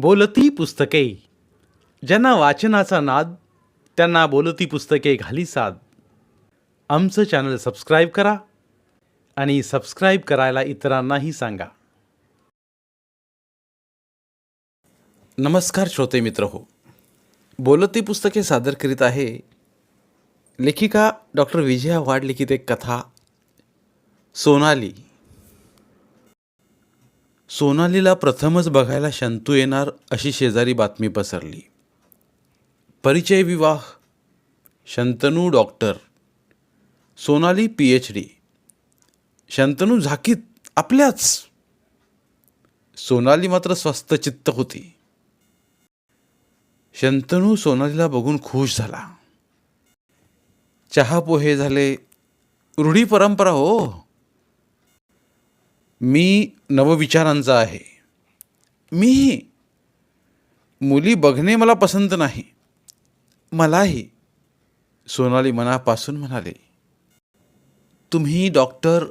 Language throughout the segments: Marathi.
बोलती पुस्तके. ज्यांना वाचनाचा नाद त्यांना बोलती पुस्तके घाली साद. आमचं चॅनल सबस्क्राईब करा आणि सबस्क्राईब करायला इतरांनाही सांगा. नमस्कार श्रोते मित्र हो. बोलती पुस्तके सादर करीत आहे लेखिका डॉक्टर विजया वाड लिखित एक कथा सोनाली. सोनालीला प्रथमच बघायला शंतू येणार अशी शेजारी बातमी पसरली. परिचय विवाह Shantanu doctor Sonali P H D Shantanu झाकीत आपल्याच. सोनाली मात्र स्वस्त चित्त होती. शंतनू सोनालीला बघून खुश झाला. चहा पोहे झाले रूढी परंपरा हो. मी नवविचारांचा आहे. मीही मुली बघणे मला पसंत नाही. मलाही सोनाली मनापासून म्हणाले तुम्ही डॉक्टर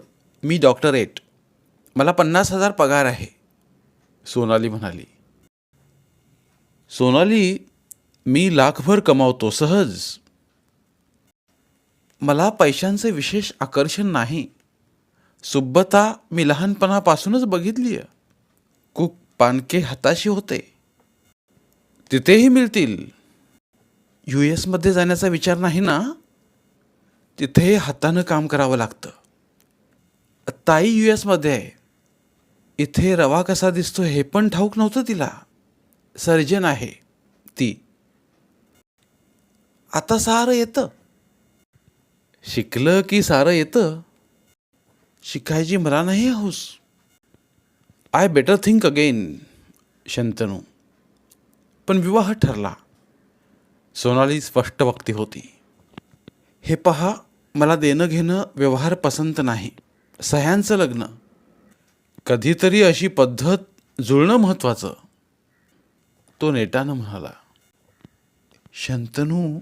मी डॉक्टरेट. मला पन्नास हजार पगार आहे. सोनाली म्हणाली सोनाली मी लाखभर कमावतो सहज. मला पैशांचे विशेष आकर्षण नाही. सुब्बता मी लहानपणापासूनच बघितली आहे. कुक पानके हाताशी होते. तिथेही मिळतील. यू एसमध्ये जाण्याचा विचार नाही ना? तिथे हातानं काम करावं लागतं. ताई यू एसमध्ये आहे. इथे रवा कसा दिसतो हे पण ठाऊक नव्हतं तिला. सर्जन आहे ती. आता सारं येतं. शिकलं की सारं येतं. शिकायची मला नाही हौस. I better think again Shantanu. पण विवाह ठरला. सोनाली स्पष्ट वक्ती होती. हे पहा मला देणं घेणं व्यवहार पसंत नाही. सह्यांचं लग्न. कधीतरी अशी पद्धत जुळणं महत्त्वाचं तो नेटानं म्हणाला शंतनू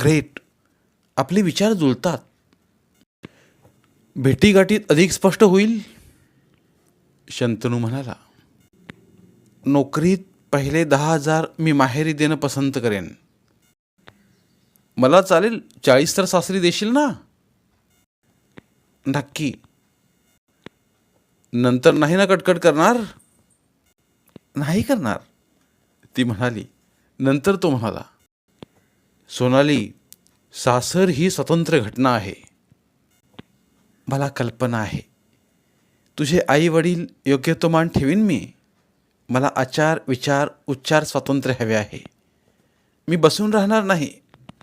ग्रेट आपले विचार जुळतात. भेटीगाठीत अधिक स्पष्ट होईल? शंतनू म्हणाला नोकरीत पहिले दहा हजार मी माहेरी देणं पसंत करेन. मला चालेल चाळीस तर सासरी देशील ना? नक्की. नंतर नाही ना कटकट करणार? नाही करणार. ती म्हणाली. नंतर तो म्हणाला सोनाली सासर ही स्वतंत्र घटना आहे. मला कल्पना आहे. तुझे आई वडील योग्य तो मान ठेवीन मी? मला आचार विचार उच्चार स्वातंत्र्य हवे आहे. मी बसून राहणार नाही.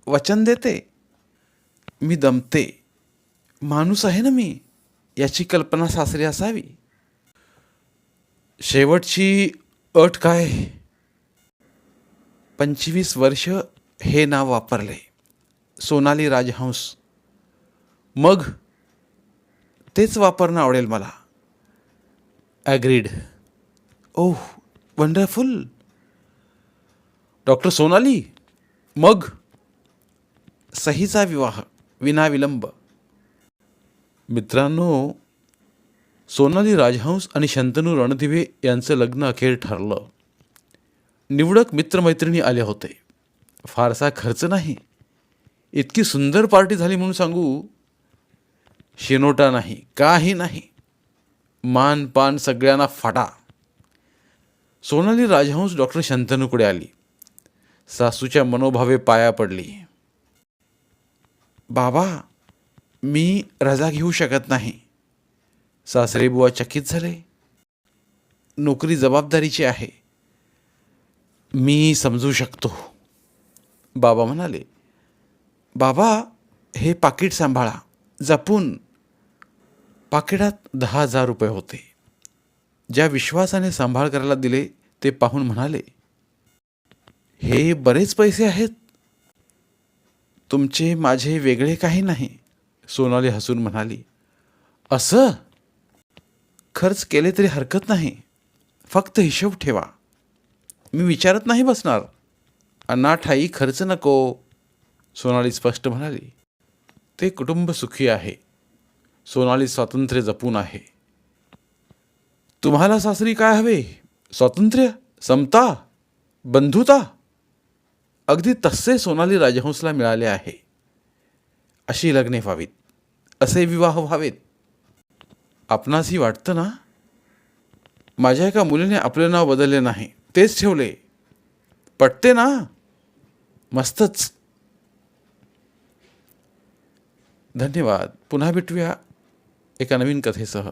वचन देते. मी दमते. माणूस आहे ना मी? याची कल्पना सासरी असावी. शेवटची अट काय? पंचवीस वर्ष हे नाव वापरले. सोनाली राजहंस. मग तेच वापरणं आवडेल मला. Agreed oh wonderful doctor Sonali मग सहीचा विवाह विनाविलंब मित्रांनो सोनाली राजहंस आणि शंतनू रणदिवे यांचं लग्न अखेर ठरलं. निवडक मित्रमैत्रिणी आले होते. फारसा खर्च नाही. इतकी सुंदर पार्टी झाली म्हणून सांगू शिनोटा नाही काही नाही. मान पान सगळ्यांना फाटा. सोनाली राजहंस डॉक्टर शंतनूकडे आली. सासूच्या मनोभावे पाया पडली. बाबा मी रजा घेऊ शकत नाही. सासरे बुवा चकित झाले. नोकरी जबाबदारीची आहे. मी समजू शकतो. बाबा म्हणाले बाबा हे पाकिट सांभाळा. जपून पाकिटात दहा हजार रुपये होते. ज्या विश्वासाने सांभाळ करायला दिले ते पाहून म्हणाले हे बरेच पैसे आहेत. तुमचे माझे वेगळे काही नाही. सोनाली हसून म्हणाली असं? खर्च केले तरी हरकत नाही. फक्त हिशोब ठेवा. मी विचारत नाही बसणार. अनाठाई खर्च नको. सोनाली स्पष्ट म्हणाली ते कुटुंब सुखी आहे. सोनाली स्वातंत्र्य जपून आहे. तुम्हाला सासरी काय हवे? स्वातंत्र्य? समता? बंधुता? अगदी तसे सोनाली राजहंसला मिळाले आहे. अशी लग्ने व्हावीत. असे विवाह व्हावेत. आपणासही वाटतं ना? माझ्या एका मुलीने आपले नाव बदलले नाही. तेच ठेवले. पटते ना? मस्तच. धन्यवाद. पुन्हा भेटूया. एका नवीन कथेसह.